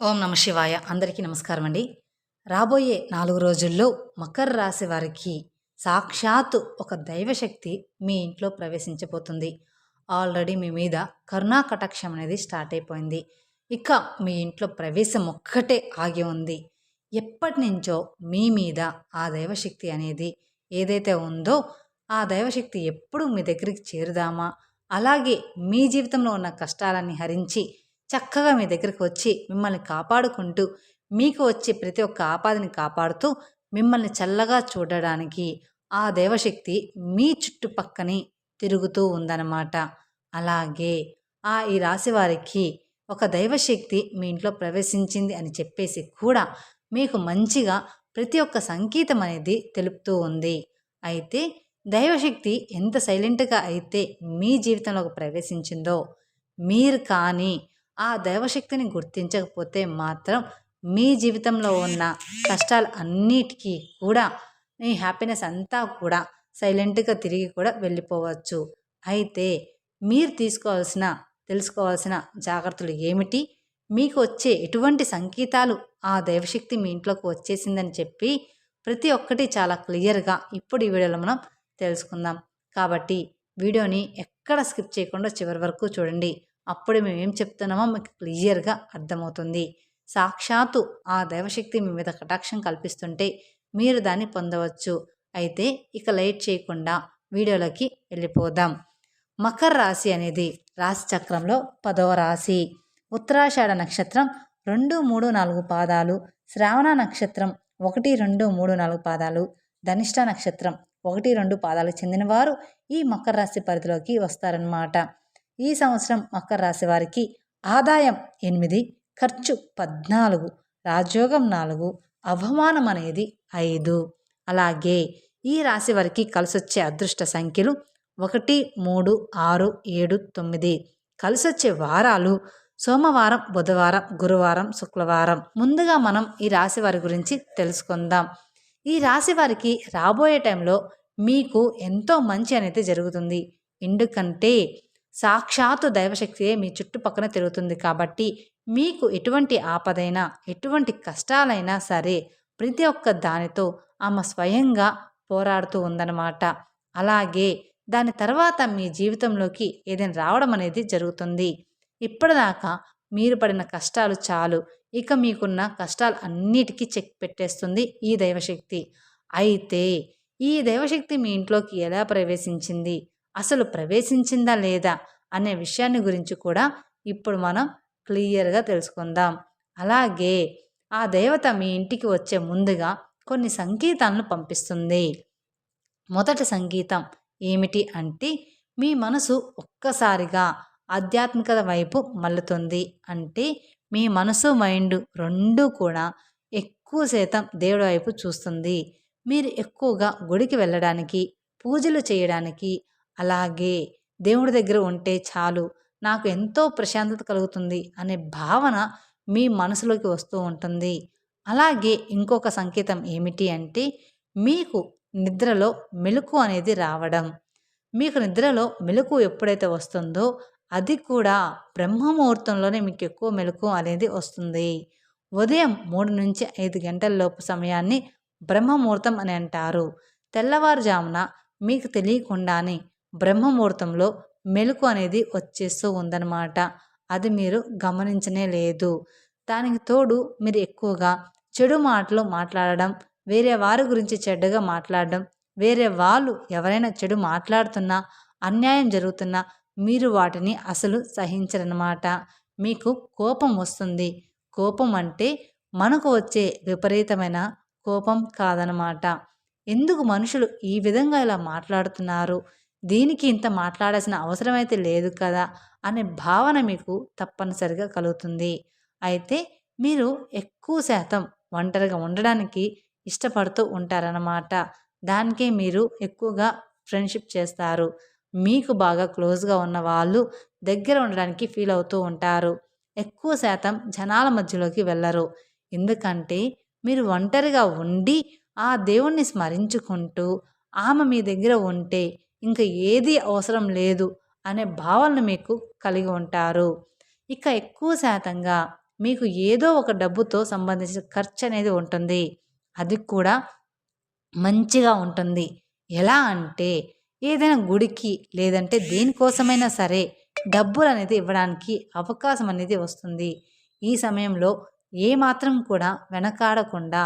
ఓం నమ శివాయ. అందరికీ నమస్కారం అండి. రాబోయే నాలుగు రోజుల్లో మకర రాశి వారికి సాక్షాత్తు ఒక దైవశక్తి మీ ఇంట్లో ప్రవేశించబోతుంది. ఆల్రెడీ మీ మీద కరుణా కటాక్షం అనేది స్టార్ట్ అయిపోయింది. ఇక మీ ఇంట్లో ప్రవేశం ఒక్కటే ఆగి ఉంది. ఎప్పటి నుంచో మీ మీద ఆ దైవశక్తి అనేది ఏదైతే ఉందో ఆ దైవశక్తి ఎప్పుడు మీ దగ్గరికి చేరుదామా? అలాగే మీ జీవితంలో ఉన్న కష్టాలన్నీ హరించి చక్కగా మీ దగ్గరికి వచ్చి మిమ్మల్ని కాపాడుకుంటూ మీకు వచ్చే ప్రతి ఒక్క ఆపాదని కాపాడుతూ మిమ్మల్ని చల్లగా చూడడానికి ఆ దేవశక్తి మీ చుట్టుపక్కని తిరుగుతూ ఉందన్నమాట. అలాగే ఆ ఈ రాశి వారికి ఒక దైవశక్తి మీ ఇంట్లో ప్రవేశించింది అని చెప్పేసి కూడా మీకు మంచిగా ప్రతి ఒక్క సంకేతం అనేది తెలుపుతూ ఉంది. అయితే దైవశక్తి ఎంత సైలెంట్గా అయితే మీ జీవితంలోకి ప్రవేశించిందో మీరు కానీ ఆ దైవశక్తిని గుర్తించకపోతే మాత్రం మీ జీవితంలో ఉన్న కష్టాలు అన్నిటికీ కూడా మీ హ్యాపీనెస్ అంతా కూడా సైలెంట్గా తిరిగి కూడా వెళ్ళిపోవచ్చు. అయితే మీరు తీసుకోవాల్సిన తెలుసుకోవాల్సిన జాగ్రత్తలు ఏమిటి? మీకు వచ్చే ఎటువంటి సంకేతాలు ఆ దైవశక్తి మీ ఇంట్లోకి వచ్చేసిందని చెప్పి ప్రతి ఒక్కటి చాలా క్లియర్గా ఇప్పుడు ఈ వీడియోలో మనం తెలుసుకుందాం. కాబట్టి వీడియోని ఎక్కడ స్కిప్ చేయకుండా చివరి వరకు చూడండి. అప్పుడు మేము ఏం చెప్తున్నామో మీకు క్లియర్గా అర్థమవుతుంది. సాక్షాత్తు ఆ దైవశక్తి మీ మీద కటాక్షం కల్పిస్తుంటే మీరు దాన్ని పొందవచ్చు. అయితే ఇక లైట్ చేయకుండా వీడియోలోకి వెళ్ళిపోదాం. మకర రాశి అనేది రాశి చక్రంలో పదవ రాశి. ఉత్తరాషాఢ నక్షత్రం రెండు మూడు నాలుగు పాదాలు. శ్రావణ నక్షత్రం ఒకటి రెండు మూడు నాలుగు పాదాలు. ధనిష్ట నక్షత్రం ఒకటి రెండు పాదాలు చెందినవారు ఈ మకర రాశి పరిధిలోకి వస్తారన్నమాట. ఈ సంవత్సరం మకర రాశి వారికి ఆదాయం ఎనిమిది ఖర్చు పద్నాలుగు రాజయోగం నాలుగు అవమానం అనేది ఐదు. అలాగే ఈ రాశి వారికి కలిసొచ్చే అదృష్ట సంఖ్యలు ఒకటి మూడు ఆరు ఏడు తొమ్మిది. కలిసొచ్చే వారాలు సోమవారం బుధవారం గురువారం శుక్రవారం ముందుగా మనం ఈ రాశి వారి గురించి తెలుసుకుందాం. ఈ రాశి వారికి రాబోయే టైంలో మీకు ఎంతో మంచి అనేది జరుగుతుంది. ఎందుకంటే సాక్షాత్తు దైవశక్తియే మీ చుట్టుపక్కన తిరుగుతుంది కాబట్టి మీకు ఎటువంటి ఆపదైనా ఎటువంటి కష్టాలైనా సరే ప్రతి ఒక్క దానితో ఆమె స్వయంగా పోరాడుతూ ఉందన్నమాట. అలాగే దాని తర్వాత మీ జీవితంలోకి ఏదైనా రావడం అనేది జరుగుతుంది. ఇప్పటిదాకా మీరు పడిన కష్టాలు చాలు. ఇక మీకున్న కష్టాలు అన్నిటికీ చెక్ పెట్టేస్తుంది ఈ దైవశక్తి. అయితే ఈ దైవశక్తి మీ ఇంట్లోకి ఎలా ప్రవేశించింది? అసలు ప్రవేశించిందా లేదా అనే విషయాన్ని గురించి కూడా ఇప్పుడు మనం క్లియర్గా తెలుసుకుందాం. అలాగే ఆ దేవత మీ ఇంటికి వచ్చే ముందుగా కొన్ని సంగీతాలను పంపిస్తుంది. మొదటి సంగీతం ఏమిటి అంటే మీ మనసు ఒక్కసారిగా ఆధ్యాత్మికత వైపు మల్లుతుంది అంటే మీ మనసు మైండ్ రెండూ కూడా ఎక్కువ శాతం దేవుడి వైపు చూస్తుంది. మీరు ఎక్కువగా గుడికి వెళ్ళడానికి పూజలు చేయడానికి అలాగే దేవుడి దగ్గర ఉంటే చాలు నాకు ఎంతో ప్రశాంతత కలుగుతుంది అనే భావన మీ మనసులోకి వస్తూ ఉంటుంది. అలాగే ఇంకొక సంకేతం ఏమిటి అంటే మీకు నిద్రలో మెలకు అనేది రావడం. మీకు నిద్రలో మెలకు ఎప్పుడైతే వస్తుందో అది కూడా బ్రహ్మముహూర్తంలోనే మీకు ఎక్కువ మెలకు అనేది వస్తుంది. ఉదయం మూడు నుంచి ఐదు గంటల లోపు సమయాన్ని బ్రహ్మముహూర్తం అని అంటారు. తెల్లవారుజామున మీకు తెలియకుండానే బ్రహ్మముహూర్తంలో మెలకు అనేది వచ్చేస్తూ ఉందన్నమాట. అది మీరు గమనించనే లేదు. దానికి తోడు మీరు ఎక్కువగా చెడు మాటలు మాట్లాడడం వేరే వారి గురించి చెడ్డగా మాట్లాడడం వేరే వాళ్ళు ఎవరైనా చెడు మాట్లాడుతున్నా అన్యాయం జరుగుతున్నా మీరు వాటిని అసలు సహించరనమాట మీకు కోపం వస్తుంది. కోపం అంటే మనకు వచ్చే విపరీతమైన కోపం కాదనమాట ఎందుకు మనుషులు ఈ విధంగా ఇలా మాట్లాడుతున్నారు? దీనికి ఇంత మాట్లాడాల్సిన అవసరమైతే లేదు కదా అనే భావన మీకు తప్పనిసరిగా కలుగుతుంది. అయితే మీరు ఎక్కువ శాతం ఒంటరిగా ఉండడానికి ఇష్టపడుతూ ఉంటారన్నమాట. దానికే మీరు ఎక్కువగా ఫ్రెండ్షిప్ చేస్తారు. మీకు బాగా క్లోజ్గా ఉన్న వాళ్ళు దగ్గర ఉండడానికి ఫీల్ అవుతూ ఉంటారు. ఎక్కువ శాతం జనాల మధ్యలోకి వెళ్ళరు. ఎందుకంటే మీరు ఒంటరిగా ఉండి ఆ దేవుణ్ణి స్మరించుకుంటూ ఆమె మీ దగ్గర ఉంటే ఇంకా ఏది అవసరం లేదు అనే భావనను మీకు కలిగి ఉంటారు. ఇక ఎక్కువ శాతంగా మీకు ఏదో ఒక డబ్బుతో సంబంధించిన ఖర్చు అనేది ఉంటుంది. అది కూడా మంచిగా ఉంటుంది. ఎలా అంటే ఏదైనా గుడికి లేదంటే దేనికోసమైనా సరే డబ్బులు అనేది ఇవ్వడానికి అవకాశం అనేది వస్తుంది. ఈ సమయంలో ఏమాత్రం కూడా వెనకాడకుండా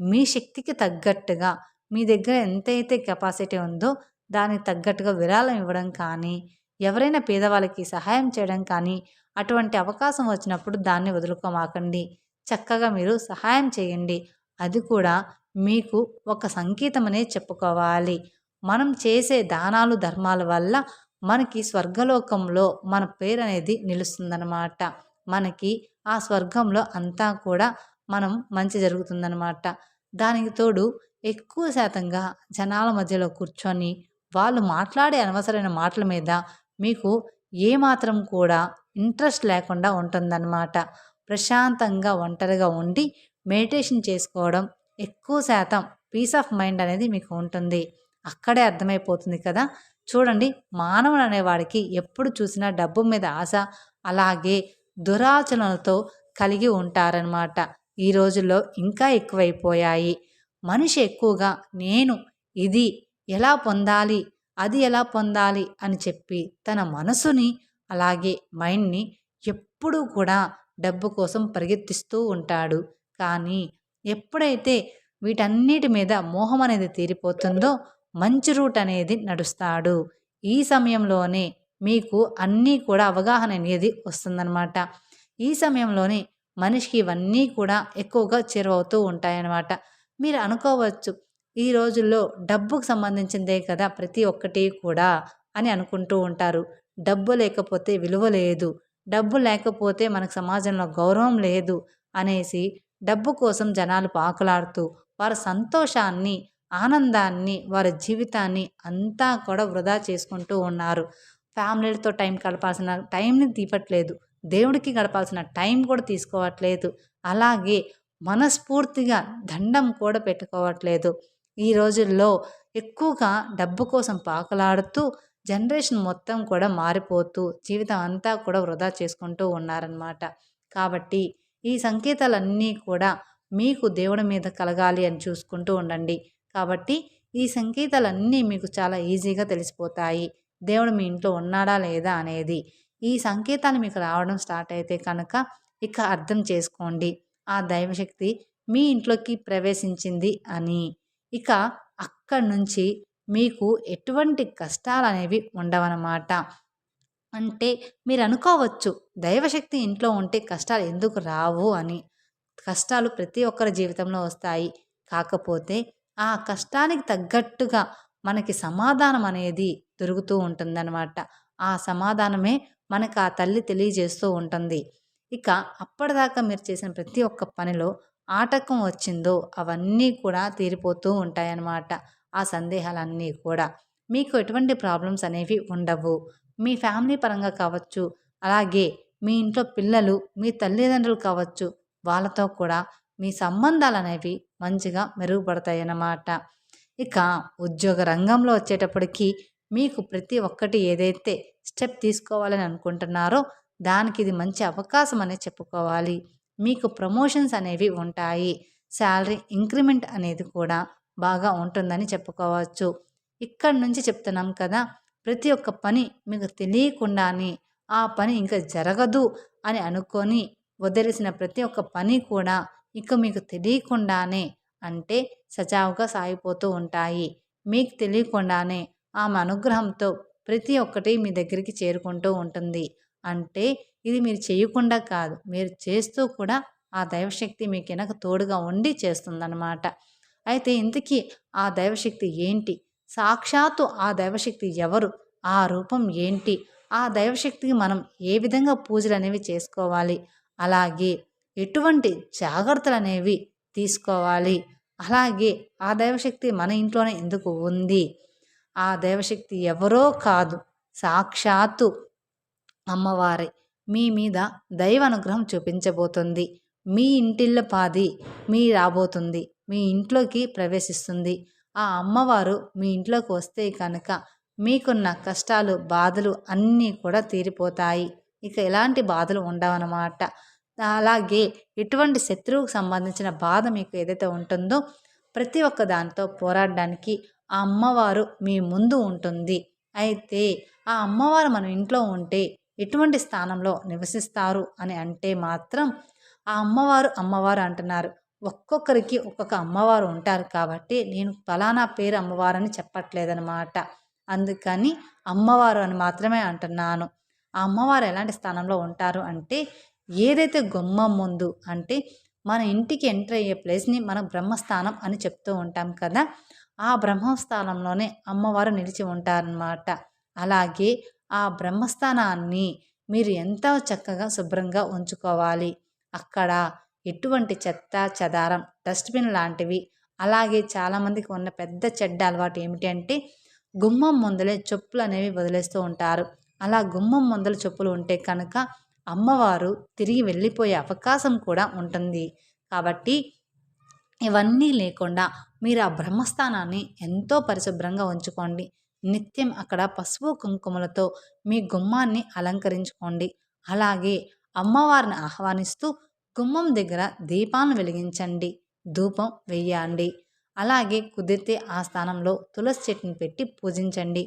మీ శక్తికి తగ్గట్టుగా మీ దగ్గర ఎంతైతే కెపాసిటీ ఉందో దానికి తగ్గట్టుగా విరాళం ఇవ్వడం కానీ ఎవరైనా పేదవాళ్ళకి సహాయం చేయడం కానీ అటువంటి అవకాశం వచ్చినప్పుడు దాన్ని వదులుకోమాకండి. చక్కగా మీరు సహాయం చేయండి. అది కూడా మీకు ఒక సంకేతం అనేది చెప్పుకోవాలి. మనం చేసే దానాలు ధర్మాల వల్ల మనకి స్వర్గలోకంలో మన పేరు అనేది నిలుస్తుందన్నమాట. మనకి ఆ స్వర్గంలో అంతా కూడా మనం మంచి జరుగుతుందన్నమాట. దానికి తోడు ఎక్కువ శాతంగా జనాల మధ్యలో కూర్చొని వాళ్ళు మాట్లాడే అనవసరమైన మాటల మీద మీకు ఏమాత్రం కూడా ఇంట్రెస్ట్ లేకుండా ఉంటుందన్నమాట. ప్రశాంతంగా ఒంటరిగా ఉండి మెడిటేషన్ చేసుకోవడం ఎక్కువ శాతం పీస్ ఆఫ్ మైండ్ అనేది మీకు ఉంటుంది. అక్కడే అర్థమైపోతుంది కదా! చూడండి మానవుడు అనేవాడికి ఎప్పుడు చూసినా డబ్బు మీద ఆశ అలాగే దురాచనలతో కలిగి ఉంటారనమాట ఈ రోజుల్లో ఇంకా ఎక్కువైపోయాయి. మనిషి ఎక్కువగా నేను ఇది ఎలా పొందాలి? అది ఎలా పొందాలి? అని చెప్పి తన మనసుని అలాగే మైండ్ని ఎప్పుడూ కూడా డబ్బు కోసం పరిగెత్తిస్తూ ఉంటాడు. కానీ ఎప్పుడైతే వీటన్నిటి మీద మోహం అనేది తీరిపోతుందో మంచి రూట్ అనేది నడుస్తాడు. ఈ సమయంలోనే మీకు అన్నీ కూడా అవగాహన అనేది వస్తుందన్నమాట. ఈ సమయంలోనే మనిషికి ఇవన్నీ కూడా ఎక్కువగా చేరువవుతూ ఉంటాయన్నమాట. మీరు అనుకోవచ్చు ఈ రోజుల్లో డబ్బుకు సంబంధించిందే కదా ప్రతి ఒక్కటి కూడా అని అనుకుంటూ ఉంటారు. డబ్బు లేకపోతే విలువ లేదు. డబ్బు లేకపోతే మనకు సమాజంలో గౌరవం లేదు అనేసి డబ్బు కోసం జనాలు పాకులాడుతూ వారి సంతోషాన్ని ఆనందాన్ని వారి జీవితాన్ని అంతా కూడా వృధా చేసుకుంటూ ఉన్నారు. ఫ్యామిలీలతో టైం గడపాల్సిన టైంని తీపట్లేదు. దేవుడికి గడపాల్సిన టైం కూడా తీసుకోవట్లేదు. అలాగే మనస్ఫూర్తిగా దండం కూడా పెట్టుకోవట్లేదు. ఈ రోజుల్లో ఎక్కువగా డబ్బు కోసం పాకలాడుతూ జనరేషన్ మొత్తం కూడా మారిపోతూ జీవితం అంతా కూడా వృధా చేసుకుంటూ ఉన్నారనమాట కాబట్టి ఈ సంకేతాలన్నీ కూడా మీకు దేవుడి మీద కలగాలి అని చూసుకుంటూ ఉండండి. కాబట్టి ఈ సంకేతాలన్నీ మీకు చాలా ఈజీగా తెలిసిపోతాయి. దేవుడు మీ ఇంట్లో ఉన్నాడా లేదా అనేది. ఈ సంకేతాలు మీకు రావడం స్టార్ట్ అయితే కనుక ఇక అర్థం చేసుకోండి. ఆ దైవశక్తి మీ ఇంట్లోకి ప్రవేశించింది అని. ఇక అక్కడి నుంచి మీకు ఎటువంటి కష్టాలు అనేవి ఉండవన్నమాట. అంటే మీరు అనుకోవచ్చు దైవశక్తి ఇంట్లో ఉంటే కష్టాలు ఎందుకు రావు అని. కష్టాలు ప్రతి ఒక్కరి జీవితంలో వస్తాయి. కాకపోతే ఆ కష్టానికి తగ్గట్టుగా మనకి సమాధానం అనేది దొరుకుతూ ఉంటుందన్నమాట. ఆ సమాధానమే మనకు ఆ తల్లి తెలియజేస్తూ ఉంటుంది. ఇక అప్పటిదాకా మీరు చేసిన ప్రతి ఒక్క పనిలో ఆటకం వచ్చిందో అవన్నీ కూడా తీరిపోతూ ఉంటాయన్నమాట ఆ సందేహాలన్నీ కూడా. మీకు ఎటువంటి ప్రాబ్లమ్స్ అనేవి ఉండవు. మీ ఫ్యామిలీ పరంగా కావచ్చు అలాగే మీ ఇంట్లో పిల్లలు మీ తల్లిదండ్రులు కావచ్చు వాళ్ళతో కూడా మీ సంబంధాలు అనేవి మంచిగా మెరుగుపడతాయి అన్నమాట ఇక ఉద్యోగ రంగంలో వచ్చేటప్పటికి మీకు ప్రతి ఒక్కటి ఏదైతే స్టెప్ తీసుకోవాలని అనుకుంటున్నారో దానికి ఇది మంచి అవకాశం అనే చెప్పుకోవాలి. మీకు ప్రమోషన్స్ అనేవి ఉంటాయి. శాలరీ ఇంక్రిమెంట్ అనేది కూడా బాగా ఉంటుందని చెప్పుకోవచ్చు. ఇక్కడి నుంచి చెప్తున్నాం కదా ప్రతి ఒక్క పని మీకు తెలియకుండానే ఆ పని ఇంకా జరగదు అని అనుకొని వదిలేసిన ప్రతి ఒక్క పని కూడా ఇక మీకు తెలియకుండానే అంటే సజావుగా సాగిపోతూ ఉంటాయి. మీకు తెలియకుండానే ఆమె అనుగ్రహంతో ప్రతి ఒక్కటి మీ దగ్గరికి చేరుకుంటూ ఉంటుంది. అంటే ఇది మీరు చేయకుండా కాదు. మీరు చేస్తూ కూడా ఆ దైవశక్తి మీకు వెనక తోడుగా ఉండి చేస్తుందన్నమాట. అయితే ఇంతకీ ఆ దైవశక్తి ఏంటి? సాక్షాత్తు ఆ దైవశక్తి ఎవరు? ఆ రూపం ఏంటి? ఆ దైవశక్తికి మనం ఏ విధంగా పూజలు అనేవి చేసుకోవాలి? అలాగే ఎటువంటి జాగ్రత్తలు అనేవి తీసుకోవాలి? అలాగే ఆ దైవశక్తి మన ఇంట్లోనే ఎందుకు ఉంది? ఆ దైవశక్తి ఎవరో కాదు. సాక్షాత్తు అమ్మవారి మీ మీద దైవ అనుగ్రహం చూపించబోతుంది. మీ ఇంటిల్ల పాది మీ రాబోతుంది. మీ ఇంట్లోకి ప్రవేశిస్తుంది. ఆ అమ్మవారు మీ ఇంట్లోకి వస్తే కనుక మీకున్న కష్టాలు బాధలు అన్నీ కూడా తీరిపోతాయి. ఇక ఎలాంటి బాధలు ఉండవన్నమాట. అలాగే ఎటువంటి శత్రువుకు సంబంధించిన బాధ మీకు ఏదైతే ఉంటుందో ప్రతి ఒక్క దానితో పోరాడడానికి ఆ అమ్మవారు మీ ముందు ఉంటుంది. అయితే ఆ అమ్మవారు మన ఇంట్లో ఉంటే ఎటువంటి స్థానంలో నివసిస్తారు అని అంటే మాత్రం ఆ అమ్మవారు అమ్మవారు అంటున్నారు. ఒక్కొక్కరికి ఒక్కొక్క అమ్మవారు ఉంటారు కాబట్టి నేను ఫలానా పేరు అమ్మవారు అని చెప్పట్లేదనమాట అందుకని అమ్మవారు అని మాత్రమే అంటున్నాను. ఆ అమ్మవారు ఎలాంటి స్థానంలో ఉంటారు అంటే ఏదైతే గుమ్మం ముందు అంటే మన ఇంటికి ఎంటర్ అయ్యే ప్లేస్ని మనం బ్రహ్మస్థానం అని చెప్తూ ఉంటాం కదా ఆ బ్రహ్మస్థానంలోనే అమ్మవారు నిలిచి ఉంటారనమాట అలాగే ఆ బ్రహ్మస్థానాన్ని మీరు ఎంతో చక్కగా శుభ్రంగా ఉంచుకోవాలి? అక్కడ ఎటువంటి చెత్త చెదారం డస్ట్బిన్ లాంటివి అలాగే చాలామందికి ఉన్న పెద్ద చెడ్డ అలవాటు ఏమిటంటే గుమ్మం ముందలే చెప్పులు అనేవి వదిలేస్తూ ఉంటారు. అలా గుమ్మం ముందల చెప్పులు ఉంటే కనుక అమ్మవారు తిరిగి వెళ్ళిపోయే అవకాశం కూడా ఉంటుంది. కాబట్టి ఇవన్నీ లేకుండా మీరు ఆ బ్రహ్మస్థానాన్ని ఎంతో పరిశుభ్రంగా ఉంచుకోండి. నిత్యం అక్కడ పసుపు కుంకుమలతో మీ గుమ్మాన్ని అలంకరించుకోండి. అలాగే అమ్మవారిని ఆహ్వానిస్తూ గుమ్మం దగ్గర దీపాలను వెలిగించండి. ధూపం వెయ్యండి అలాగే కుదిరితే ఆ స్థానంలో తులసి చెట్టుని పెట్టి పూజించండి.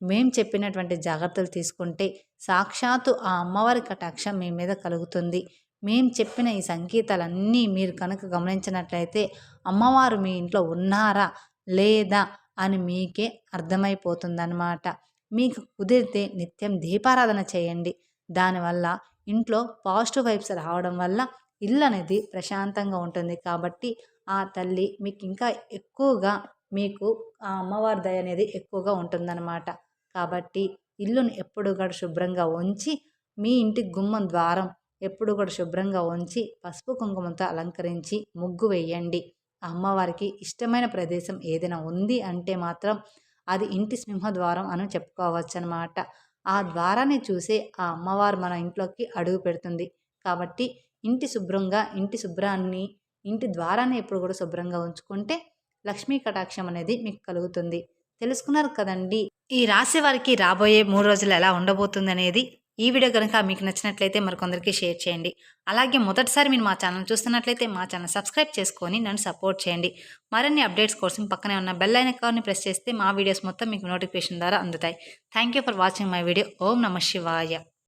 మేం చెప్పినటువంటి జాగ్రత్తలు తీసుకుంటే సాక్షాత్తు ఆ అమ్మవారి కటాక్షం మీ మీద కలుగుతుంది. మేం చెప్పిన ఈ సంకేతాలన్నీ మీరు కనుక గమనించినట్లయితే అమ్మవారు మీ ఇంట్లో ఉన్నారా? లేదా? అని మీకే అర్థమైపోతుందన్నమాట. మీకు కుదిరితే నిత్యం దీపారాధన చేయండి. దానివల్ల ఇంట్లో పాజిటివ్ వైబ్స్ రావడం వల్ల ఇల్లు అనేది ప్రశాంతంగా ఉంటుంది కాబట్టి ఆ తల్లి మీకు ఇంకా ఎక్కువగా మీకు ఆ అమ్మవారి దయ అనేది ఎక్కువగా ఉంటుందన్నమాట. కాబట్టి ఇల్లును ఎప్పుడు కూడా శుభ్రంగా ఉంచి మీ ఇంటి గుమ్మం ద్వారం ఎప్పుడు కూడా శుభ్రంగా ఉంచి పసుపు కుంకుమంతో అలంకరించి ముగ్గు వేయండి. అమ్మవారికి ఇష్టమైన ప్రదేశం ఏదైనా ఉంది అంటే మాత్రం అది ఇంటి సింహద్వారం అని చెప్పుకోవచ్చు అనమాట ఆ ద్వారాన్ని చూసే ఆ అమ్మవారు మన ఇంట్లోకి అడుగు పెడుతుంది. కాబట్టి ఇంటి శుభ్రంగా ఇంటి శుభ్రాన్ని ఇంటి ద్వారాన్ని ఎప్పుడు కూడా శుభ్రంగా ఉంచుకుంటే లక్ష్మీ కటాక్షం అనేది మీకు కలుగుతుంది. తెలుసుకున్నారు కదండి? ఈ రాశి వారికి రాబోయే మూడు రోజులు ఎలా ఉండబోతుంది అనేది ఈ వీడియో కనుక మీకు నచ్చినట్లయితే మరికొందరికి షేర్ చేయండి. అలాగే మొదటిసారి మీరు మా ఛానల్ చూస్తున్నట్లయితే మా ఛానల్ సబ్స్క్రైబ్ చేసుకొని నన్ను సపోర్ట్ చేయండి. మరిన్ని అప్డేట్స్ కోసం పక్కనే ఉన్న బెల్ కార్ని ప్రెస్ చేస్తే మా వీడియోస్ మొత్తం మీకు నోటిఫికేషన్ ద్వారా అందుతాయి. Thank you for watching my video. ఓం నమ శివాయ.